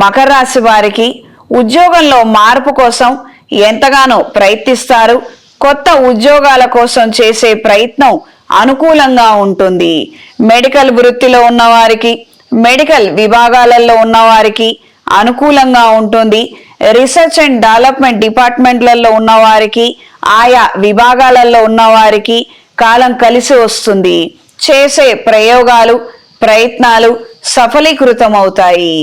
మకర రాశి వారికి ఉద్యోగంలో మార్పు కోసం ఎంతగానో ప్రయత్నిస్తారు. కొత్త ఉద్యోగాల కోసం చేసే ప్రయత్నం అనుకూలంగా ఉంటుంది. మెడికల్ వృత్తిలో ఉన్నవారికి మెడికల్ విభాగాలలో ఉన్నవారికి అనుకూలంగా ఉంటుంది. రీసెర్చ్ అండ్ డెవలప్మెంట్ డిపార్ట్మెంట్లలో ఉన్నవారికి ఆయా విభాగాలలో ఉన్నవారికి కాలం కలిసి వస్తుంది. చేసే ప్రయోగాలు ప్రయత్నాలు సఫలీకృతమవుతాయి.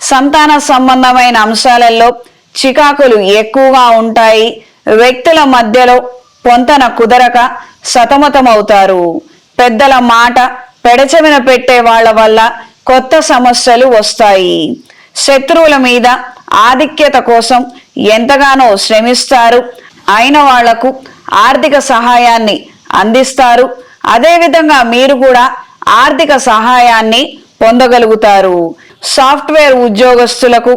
సంతాన సంబంధమైన అంశాలలో చికాకులు ఎక్కువగా ఉంటాయి. వ్యక్తుల మధ్యలో పొంతన కుదరక సతమతమవుతారు. పెద్దల మాట పెడచెవిన పెట్టే వాళ్ళ వల్ల కొత్త సమస్యలు వస్తాయి. శత్రువుల మీద ఆధిక్యత కోసం ఎంతగానో శ్రమిస్తారు. అయిన వాళ్ళకు ఆర్థిక సహాయాన్ని అందిస్తారు. అదేవిధంగా మీరు కూడా ఆర్థిక సహాయాన్ని పొందగలుగుతారు. సాఫ్ట్వేర్ ఉద్యోగస్తులకు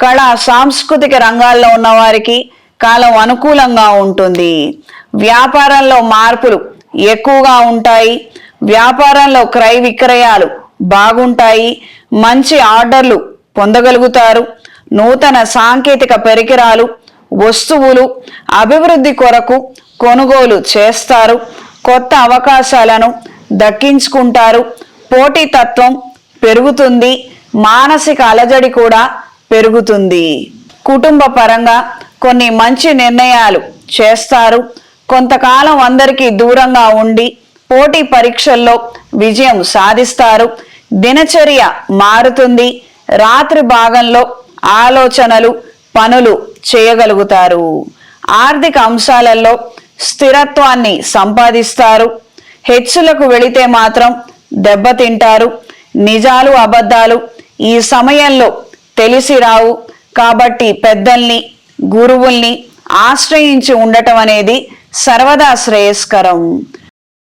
కళా సాంస్కృతిక రంగాల్లో ఉన్న వారికి కాలం అనుకూలంగా ఉంటుంది. వ్యాపారంలో మార్పులు ఎక్కువగా ఉంటాయి. వ్యాపారంలో క్రయ విక్రయాలు బాగుంటాయి. మంచి ఆర్డర్లు పొందగలుగుతారు. నూతన సాంకేతిక పరికరాలు వస్తువులు అభివృద్ధి కొరకు కొనుగోలు చేస్తారు. కొత్త అవకాశాలను దక్కించుకుంటారు. పోటీతత్వం పెరుగుతుంది. మానసిక అలజడి కూడా పెరుగుతుంది. కుటుంబ పరంగా కొన్ని మంచి నిర్ణయాలు చేస్తారు. కొంతకాలం అందరికీ దూరంగా ఉండి పోటీ పరీక్షల్లో విజయం సాధిస్తారు. దినచర్య మారుతుంది. రాత్రి భాగంలో ఆలోచనలు పనులు చేయగలుగుతారు. ఆర్థిక అంశాలలో స్థిరత్వాన్ని సంపాదిస్తారు. హెచ్చులకు వెళితే మాత్రం దెబ్బతింటారు. నిజాలు అబద్ధాలు ఈ సమయంలో తెలిసి రావు. కాబట్టి పెద్దల్ని గురువుల్ని ఆశ్రయించి ఉండటం అనేది సర్వదా శ్రేయస్కరం.